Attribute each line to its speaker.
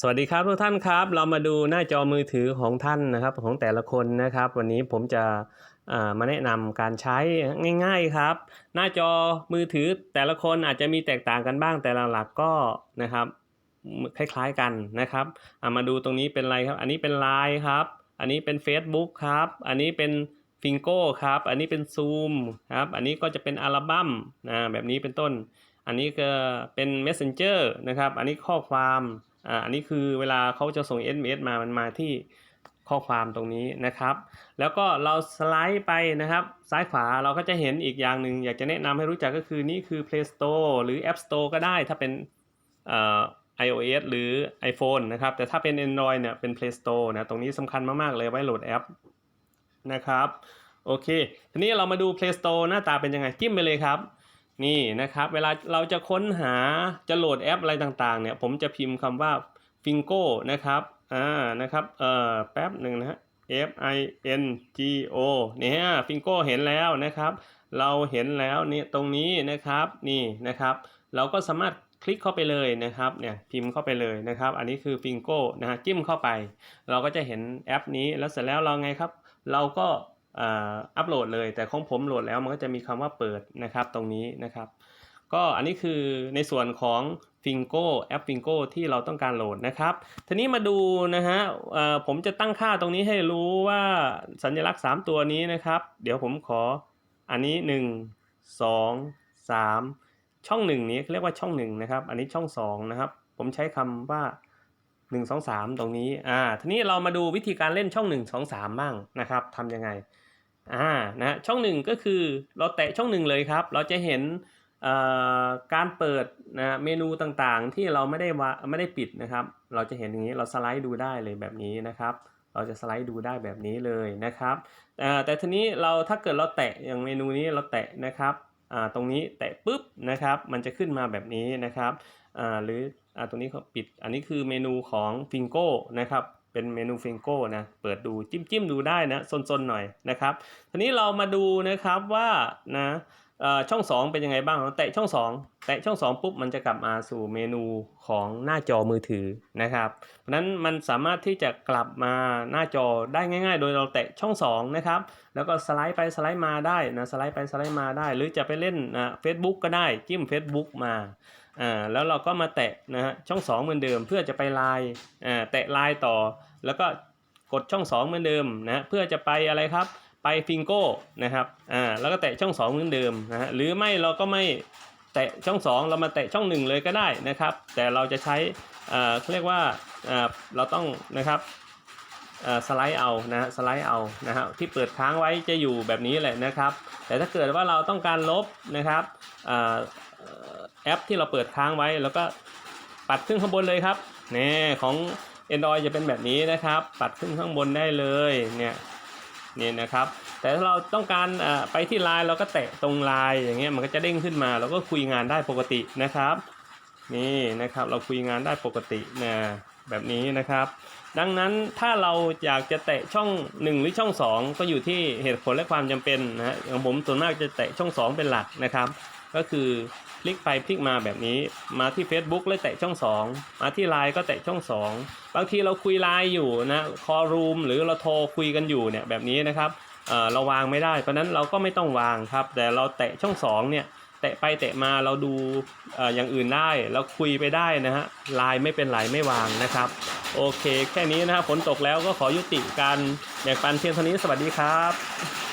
Speaker 1: สวัสดีครับทุกท่านครับ เรามาดูหน้าจอมือถือของท่านนะครับของแต่ละคนนะครับ วันนี้ผมจะมาแนะนำการใช้ง่าย ๆครับ หน้าจอมือถือแต่ละคนอาจจะมีแตกต่างกันบ้างแต่หลักๆก็นะครับคล้ายๆกันนะครับอ่ามาดูตรงนี้เป็นอะไรครับ อันนี้เป็น Line ครับ อันนี้เป็น Facebook ครับ อันนี้เป็นฟิงโก้ครับ อันนี้เป็นซูมครับ อันนี้ก็จะเป็นอัลบั้มนะแบบนี้เป็นต้น อันนี้ก็เป็น Messenger นะครับ อันนี้ข้อความ อ่าอันนี้คือเวลาเขาจะส่ง SMS มามันมาที่ข้อความตรงนี้นะครับ แล้วก็เราสไลด์ไปนะครับ ซ้ายขวาเราก็จะเห็นอีกอย่างหนึ่งอยากจะแนะนำให้รู้จักก็คือนี่คือ Play Store หรือ App Store ก็ได้ถ้าเป็นเอ่อ iOS หรือ iPhone นะครับ แต่ถ้าเป็น Android เนี่ยเป็น Play Store นะ ตรงนี้สำคัญมาก ๆ เลยไว้โหลดแอปนะครับ โอเค ทีนี้เรามาดู Play Store หน้าตาเป็นยังไง จิ้มไปเลยครับ นี่นะครับเวลาเราจะค้นหาจะโหลดแอปอะไรต่างๆเนี่ยผมจะพิมพ์คำว่า Fingo นะครับอ่านะครับเอ่อแป๊บหนึ่งนะฮะ F I N G O เนี่ย Fingo เห็นแล้วนะครับ เราเห็นแล้วเนี่ยตรงนี้นะครับนี่นะครับ เราก็สามารถคลิกเข้าไปเลยนะครับเนี่ยพิมพ์เข้าไปเลยนะครับ อันนี้คือ Fingo นะฮะจิ้มเข้าไป เราก็จะเห็นแอปนี้แล้วเสร็จแล้วเราไงครับ เราก็ อัปโหลดเลย แต่ของผมโหลดแล้วมันก็จะมีคำว่าเปิดนะครับตรงนี้นะครับ ก็อันนี้คือในส่วนของ Fingo แอป Fingo ที่เราต้องการโหลดนะครับ ทีนี้มาดูนะฮะผมจะตั้งค่าตรงนี้ให้รู้ว่าสัญลักษณ์ 3 ตัวนี้นะครับ เดี๋ยวผมขออันนี้ 1 2 3 ช่อง 1 นี้เขาเรียกว่าช่อง1นะครับ อันนี้ช่อง 2 นะครับ ผมใช้คำว่า1 2 3 ตรงนี้ อ่า ทีนี้เรามาดูวิธีการเล่นช่อง 1 2 3 บ้างนะครับ ทำยังไง อ่านะช่องหนึ่งก็คือเราแตะช่องหนึ่งเลยครับ เราจะเห็นอ่อการเปิดนะเมนูต่างๆ ที่เราไม่ได้วาไม่ได้ปิดนะครับ เราจะเห็นอย่างนี้เราสไลด์ดูได้เลยแบบนี้นะครับ เราจะสไลด์ดูได้แบบนี้เลยนะครับอ่อแต่ทีนี้เราถ้าเกิดเราแตะอย่างเมนูนี้เราแตะนะครับอ่าตรงนี้แตะปุ๊บนะครับ มันจะขึ้นมาแบบนี้นะครับอ่าหรืออ่าตรงนี้เขาปิดอันนี้คือเมนูของฟิงโก้นะครับ เป็นเมนูฟิงโก้นะ เปิดดูจิ้มจิ้มดูได้นะซนๆหน่อยนะครับ ทีนี้เรามาดูนะครับว่านะช่อช่อง2 เป็นยังไงบ้างเราแตะช่อง 2 แตะช่อง 2 ปุ๊บมันจะกลับมาสู่เมนูของหน้าจอมือถือนะครับ เพราะฉะนั้นมันสามารถที่จะกลับมาหน้าจอได้ง่าย ๆ โดยเราแตะช่อง2นะครับแล้วก็สไลด์ไปสไลด์มาได้นะสไลด์ไปสไลด์มาได้ หรือจะไปเล่นนะเฟซบุ๊กก็ได้จิ้ม Facebook มา อ่าแล้วเราก็มาแตะนะฮะช่อง2เหมือนเดิมเพื่อจะไปลน์อ่าแตะลน์ต่อ แล้วก็กดช่อง2เหมือนเดิมนะเพื่อจะไปอะไรครับไปฟิงโก้นะครับอ่าแล้วก็แตะช่อง2เหมือนเดิมนะฮะหรือไม่เราก็ไม่แตะช่อง 2 เรามาแตะช่อง 1 เลยก็ได้นะครับ แต่เราจะใช้อ่าเขาเรียกว่าอ่าเราต้องนะครับอ่าสไลด์เอานะฮะสไลด์เอานะฮะที่เปิดค้างไว้จะอยู่แบบนี้แหละนะครับ แต่ถ้าเกิดว่าเราต้องการลบนะครับอ่า แอปที่เราเปิดค้างไว้ แล้วก็ปัดขึ้นข้างบนเลยครับนี่ของ Android จะเป็นแบบนี้นะครับ ปัดขึ้นข้างบนได้เลยเนี่ยนี่นะครับ แต่ถ้าเราต้องการไปที่ไลน์เราก็แตะตรงไลน์อย่างเงี้ยมันก็จะเด้งขึ้นมาเราก็คุยงานได้ปกตินะครับ นี่นะครับเราคุยงานได้ปกตินะแบบนี้นะครับ ดังนั้นถ้าเราอยากจะแตะช่อง 1 หรือช่อง 2 ก็อยู่ที่เหตุผลและความจำเป็นนะฮะของผมส่วนมากจะแตะช่อง 2 เป็นหลักนะครับ ก็คือพลิกไปพลิกมาแบบนี้ มาที่ Facebook แล้วแตะช่อง 2 มาที่ไลน์ก็แตะช่อง 2 บางทีเราคุยไลน์อยู่นะคอรูมหรือเราโทรคุยกันอยู่เนี่ยแบบนี้นะครับเออราวางไม่ได้ เพราะนั้นเราก็ไม่ต้องวางครับ แต่เราแตะช่อง 2 เนี่ยแตะไปแตะมาเราดูเอออย่างอื่นได้ เราคุยไปได้นะฮะไลน์ไม่เป็นไรไม่วางนะครับ โอเค แค่นี้นะครับฝนตกแล้วก็ขอยุติการแบ่งปันเพียงเท่านี้สวัสดีครับ